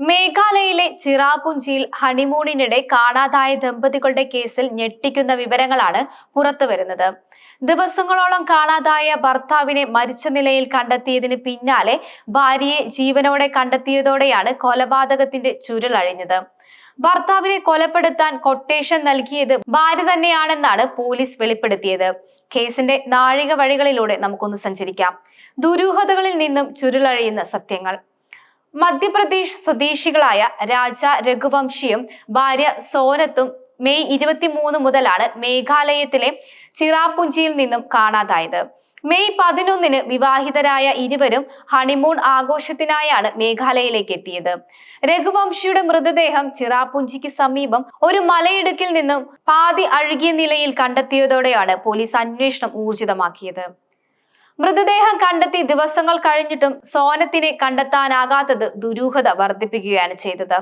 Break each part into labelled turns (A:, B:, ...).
A: മേഘാലയയിലെ ചിറാപുഞ്ചിയിൽ ഹണിമൂണിനിടെ കാണാതായ ദമ്പതികളുടെ കേസിൽ ഞെട്ടിക്കുന്ന വിവരങ്ങളാണ് പുറത്തുവരുന്നത് ദിവസങ്ങളോളം കാണാതായ ഭർത്താവിനെ മരിച്ച നിലയിൽ കണ്ടെത്തിയതിന് പിന്നാലെ ഭാര്യയെ ജീവനോടെ കണ്ടെത്തിയതോടെയാണ് കൊലപാതകത്തിന്റെ ചുരുളഴിഞ്ഞത് ഭർത്താവിനെ കൊലപ്പെടുത്താൻ കൊട്ടേഷൻ നൽകിയത് ഭാര്യ തന്നെയാണെന്നാണ് പോലീസ് വെളിപ്പെടുത്തിയത്. കേസിന്റെ നാഴിക വഴികളിലൂടെ നമുക്കൊന്ന് സഞ്ചരിക്കാം. ദുരൂഹതകളിൽ നിന്നും ചുരുളഴിയുന്ന സത്യങ്ങൾ. മധ്യപ്രദേശ് സ്വദേശികളായ രാജ രഘുവംശിയും ഭാര്യ സോനത്തും മെയ് ഇരുപത്തിമൂന്ന് മുതലാണ് മേഘാലയത്തിലെ ചിറാപുഞ്ചിയിൽ നിന്നും കാണാതായത്. മെയ് പതിനൊന്നിന് വിവാഹിതരായ ഇരുവരും ഹണിമൂൺ ആഘോഷത്തിനായാണ് മേഘാലയയിലേക്ക് എത്തിയത്. രഘുവംശിയുടെ മൃതദേഹം ചിറാപുഞ്ചിക്ക് സമീപം ഒരു മലയിടുക്കിൽ നിന്നും പാതി അഴുകിയ നിലയിൽ കണ്ടെത്തിയതോടെയാണ് പോലീസ് അന്വേഷണം ഊർജിതമാക്കിയത്. മൃതദേഹം കണ്ടെത്തി ദിവസങ്ങൾ കഴിഞ്ഞിട്ടും സോനത്തിനെ കണ്ടെത്താനാകാത്തത് ദുരൂഹത വർദ്ധിപ്പിക്കുകയാണ് ചെയ്തത്.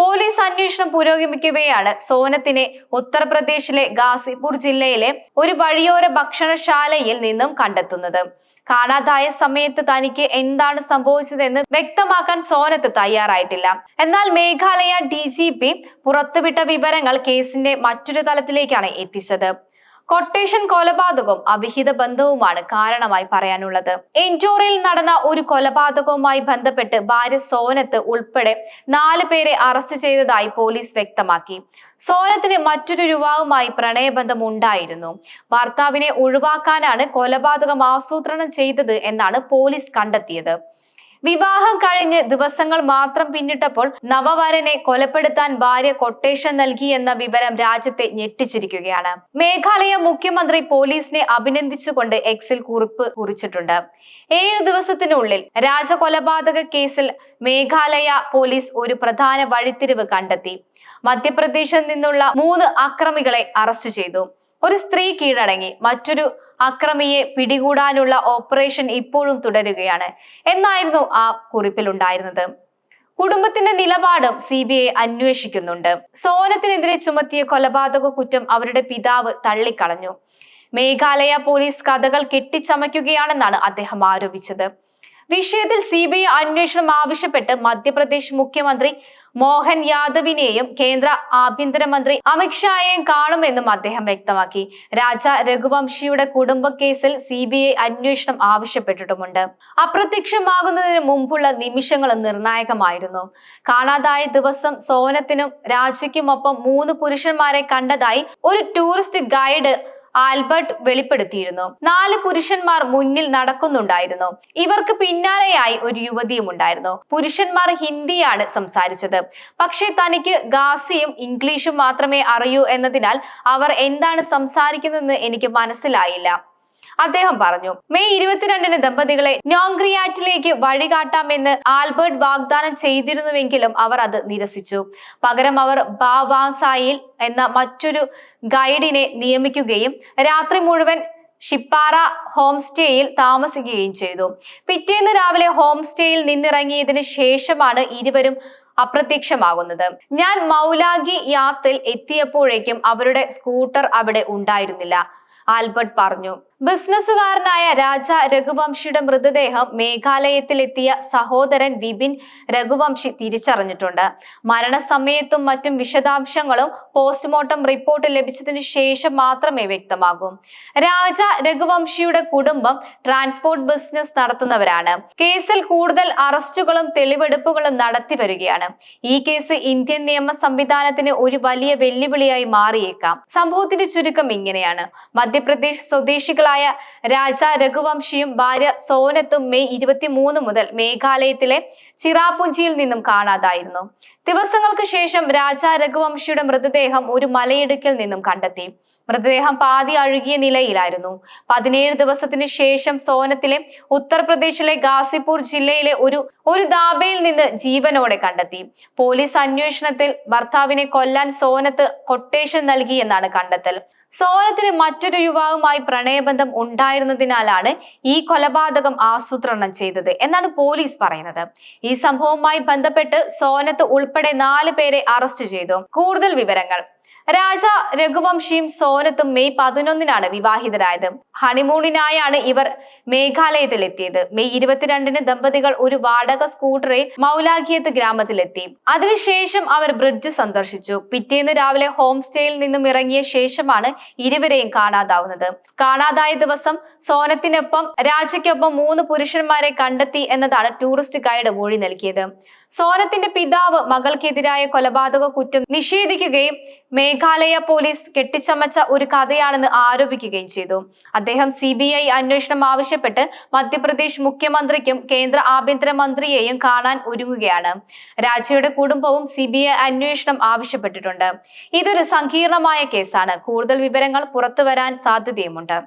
A: പോലീസ് അന്വേഷണം പുരോഗമിക്കവെയാണ് സോനത്തിനെ ഉത്തർപ്രദേശിലെ ഗാസിപൂർ ജില്ലയിലെ ഒരു വഴിയോര ഭക്ഷണശാലയിൽ നിന്നും കണ്ടെത്തുന്നത്. കാണാതായ സമയത്ത് തനിക്ക് എന്താണ് സംഭവിച്ചതെന്ന് വ്യക്തമാക്കാൻ സോനത്ത് തയ്യാറായിട്ടില്ല. എന്നാൽ മേഘാലയ ഡി ജി പി പുറത്തുവിട്ട വിവരങ്ങൾ കേസിന്റെ മറ്റൊരു തലത്തിലേക്കാണ് എത്തിച്ചത്. കൊട്ടേഷൻ കൊലപാതകവും അവിഹിത ബന്ധവുമാണ് കാരണമായി പറയാനുള്ളത്. എന്റോറിൽ നടന്ന ഒരു കൊലപാതകവുമായി ബന്ധപ്പെട്ട് ഭാര്യ സോനത്ത് ഉൾപ്പെടെ നാല് പേരെ അറസ്റ്റ് ചെയ്തതായി പോലീസ് വ്യക്തമാക്കി. സോനത്തിന് മറ്റൊരു യുവാവുമായി പ്രണയബന്ധം ഉണ്ടായിരുന്നു. ഭർത്താവിനെ ഒഴിവാക്കാനാണ് കൊലപാതകം ആസൂത്രണം ചെയ്തത് എന്നാണ് പോലീസ് കണ്ടെത്തിയത്. വിവാഹം കഴിഞ്ഞ് ദിവസങ്ങൾ മാത്രം പിന്നിട്ടപ്പോൾ നവവരനെ കൊലപ്പെടുത്താൻ ഭാര്യ കൊട്ടേഷൻ നൽകി എന്ന വിവരം രാജ്യത്തെ ഞെട്ടിച്ചിരിക്കുകയാണ്. മേഘാലയ മുഖ്യമന്ത്രി പോലീസിനെ അഭിനന്ദിച്ചുകൊണ്ട് എക്സിൽ കുറിപ്പ് കുറിച്ചിട്ടുണ്ട്. ഏഴ് ദിവസത്തിനുള്ളിൽ രാജകൊലപാതക കേസിൽ മേഘാലയ പോലീസ് ഒരു പ്രധാന വഴിത്തിരിവ് കണ്ടെത്തി. മധ്യപ്രദേശിൽ നിന്നുള്ള മൂന്ന് അക്രമികളെ അറസ്റ്റ് ചെയ്തു. ഒരു സ്ത്രീ കീഴടങ്ങി. മറ്റൊരു അക്രമിയെ പിടികൂടാനുള്ള ഓപ്പറേഷൻ ഇപ്പോഴും തുടരുകയാണ്. എന്നായിരുന്നു ആ കുറിപ്പിൽ ഉണ്ടായിരുന്നത്. കുടുംബത്തിന്റെ നിലപാടും സി ബി ഐ അന്വേഷിക്കുന്നുണ്ട്. സോനത്തിനെതിരെ ചുമത്തിയ കൊലപാതക കുറ്റം അവരുടെ പിതാവ് തള്ളിക്കളഞ്ഞു. മേഘാലയ പോലീസ് കഥകൾ കെട്ടിച്ചമയ്ക്കുകയാണെന്നാണ് അദ്ദേഹം ആരോപിച്ചത്. വിഷയത്തിൽ സി ബി ഐ അന്വേഷണം ആവശ്യപ്പെട്ട് മധ്യപ്രദേശ് മുഖ്യമന്ത്രി മോഹൻ യാദവിനെയും കേന്ദ്ര ആഭ്യന്തരമന്ത്രി അമിത്ഷായെയും കാണുമെന്നും അദ്ദേഹം വ്യക്തമാക്കി. രാജ രഘുവംശിയുടെ കുടുംബ കേസിൽ സി ബി ഐ അന്വേഷണം ആവശ്യപ്പെട്ടിട്ടുമുണ്ട്. അപ്രത്യക്ഷമാകുന്നതിന് മുമ്പുള്ള നിമിഷങ്ങൾ നിർണായകമായിരുന്നു. കാണാതായ ദിവസം സോനത്തിനും രാജയ്ക്കുമൊപ്പം മൂന്ന് പുരുഷന്മാരെ കണ്ടതായി ഒരു ടൂറിസ്റ്റ് ഗൈഡ് ആൽബർട്ട് വെളിപ്പെടുത്തിയിരുന്നു. നാല് പുരുഷന്മാർ മുന്നിൽ നടക്കുന്നുണ്ടായിരുന്നു. ഇവർക്ക് പിന്നാലെയായി ഒരു യുവതിയും ഉണ്ടായിരുന്നു. പുരുഷന്മാർ ഹിന്ദിയാണ് സംസാരിച്ചത്. പക്ഷേ തനിക്ക് ഗാസിയും ഇംഗ്ലീഷും മാത്രമേ അറിയൂ എന്നതിനാൽ അവർ എന്താണ് സംസാരിക്കുന്നതെന്ന് എനിക്ക് മനസ്സിലായില്ല. അദ്ദേഹം പറഞ്ഞു മെയ് ഇരുപത്തിരണ്ടിന് ദമ്പതികളെ നോങ്ക്രിയാറ്റിലേക്ക് വഴികാട്ടാമെന്ന് ആൽബർട്ട് വാഗ്ദാനം ചെയ്തിരുന്നുവെങ്കിലും അവർ അത് നിരസിച്ചു. പകരം അവർ ബാവാസായിൽ എന്ന മറ്റൊരു ഗൈഡിനെ നിയമിക്കുകയും രാത്രി മുഴുവൻ ഷിപ്പാറ ഹോം സ്റ്റേയിൽ താമസിക്കുകയും ചെയ്തു. പിറ്റേന്ന് രാവിലെ ഹോം സ്റ്റേയിൽ നിന്നിറങ്ങിയതിന് ശേഷമാണ് ഇരുവരും അപ്രത്യക്ഷമാകുന്നത്. ഞാൻ മൗലാഗി യാത്തിൽ എത്തിയപ്പോഴേക്കും അവരുടെ സ്കൂട്ടർ അവിടെ ഉണ്ടായിരുന്നില്ല ആൽബർട്ട് പറഞ്ഞു. ബിസിനസ്സുകാരനായ രാജ രഘുവംശിയുടെ മൃതദേഹം മേഘാലയത്തിലെത്തിയ സഹോദരൻ വിപിൻ രഘുവംശി തിരിച്ചറിഞ്ഞിട്ടുണ്ട്. മരണസമയത്തും മറ്റും വിശദാംശങ്ങളും പോസ്റ്റ്മോർട്ടം റിപ്പോർട്ട് ലഭിച്ചതിനു ശേഷം മാത്രമേ വ്യക്തമാകൂ. രാജ രഘുവംശിയുടെ കുടുംബം ട്രാൻസ്പോർട്ട് ബിസിനസ് നടത്തുന്നവരാണ്. കേസിൽ കൂടുതൽ അറസ്റ്റുകളും തെളിവെടുപ്പുകളും നടത്തി വരികയാണ്. ഈ കേസ് ഇന്ത്യൻ നിയമ സംവിധാനത്തിന് ഒരു വലിയ വെല്ലുവിളിയായി മാറിയേക്കാം. സംഭവത്തിന്റെ ചുരുക്കം ഇങ്ങനെയാണ്. മധ്യപ്രദേശ് സ്വദേശികളായ രാജ രഘുവംശിയും ഭാര്യ സോനത്തും മെയ് ഇരുപത്തിമൂന്ന് മുതൽ മേഘാലയത്തിലെ ചിറാപുഞ്ചിയിൽ നിന്നും കാണാതായിരുന്നു. ദിവസങ്ങൾക്ക് ശേഷം രാജ രഘുവംശിയുടെ മൃതദേഹം ഒരു മലയിടുക്കിൽ നിന്നും കണ്ടെത്തി. മൃതദേഹം പാതി അഴുകിയ നിലയിലായിരുന്നു. പതിനേഴ് ദിവസത്തിന് ശേഷം സോനത്തിലെ ഉത്തർപ്രദേശിലെ ഗാസിപൂർ ജില്ലയിലെ ഒരു ഒരു ദാബയിൽ നിന്ന് ജീവനോടെ കണ്ടെത്തി. പോലീസ് അന്വേഷണത്തിൽ ഭർത്താവിനെ കൊല്ലാൻ സോനത്ത് കൊട്ടേഷൻ നൽകി എന്നാണ് കണ്ടെത്തൽ. സോനത്തിന് മറ്റൊരു യുവാവുമായി പ്രണയബന്ധം ഉണ്ടായിരുന്നതിനാലാണ് ഈ കൊലപാതകം ആസൂത്രണം ചെയ്തത് എന്നാണ് പോലീസ് പറയുന്നത്. ഈ സംഭവവുമായി ബന്ധപ്പെട്ട് സോനത്ത് ഉൾപ്പെടെ നാല് പേരെ അറസ്റ്റ് ചെയ്തു. കൂടുതൽ വിവരങ്ങൾ രാജ രഘുവംശിയും സോനത്തും മെയ് പതിനൊന്നിനാണ് വിവാഹിതരായത്. ഹണിമൂണിനായാണ് ഇവർ മേഘാലയത്തിലെത്തിയത്. മെയ് ഇരുപത്തിരണ്ടിന് ദമ്പതികൾ ഒരു വാടക സ്കൂട്ടറിൽ മൗലാഖിയത്ത് ഗ്രാമത്തിലെത്തി. അതിനുശേഷം അവർ ബ്രിഡ്ജ് സന്ദർശിച്ചു. പിറ്റേന്ന് രാവിലെ ഹോം സ്റ്റേയിൽ നിന്നും ഇറങ്ങിയ ശേഷമാണ് ഇരുവരെയും കാണാതാവുന്നത്. കാണാതായ ദിവസം സോനത്തിനൊപ്പം രാജയ്ക്കൊപ്പം മൂന്ന് പുരുഷന്മാരെ കണ്ടെത്തി എന്നതാണ് ടൂറിസ്റ്റ് ഗൈഡ് മൊഴി നൽകിയത്. സോനത്തിന്റെ പിതാവ് മകൾക്കെതിരായ കൊലപാതക കുറ്റം നിഷേധിക്കുകയും മേഘാലയ പോലീസ് കെട്ടിച്ചമച്ച ഒരു കഥയാണെന്ന് ആരോപിക്കുകയും ചെയ്തു. അദ്ദേഹം സി ബി ഐ അന്വേഷണം ആവശ്യപ്പെട്ട് മധ്യപ്രദേശ് മുഖ്യമന്ത്രിക്കും കേന്ദ്ര ആഭ്യന്തര മന്ത്രിയെയും കാണാൻ ഒരുങ്ങുകയാണ്. രാജയുടെ കുടുംബവും സി ബി ഐ അന്വേഷണം ആവശ്യപ്പെട്ടിട്ടുണ്ട്. ഇതൊരു സങ്കീർണമായ കേസാണ്. കൂടുതൽ വിവരങ്ങൾ പുറത്തുവരാൻ സാധ്യതയുമുണ്ട്.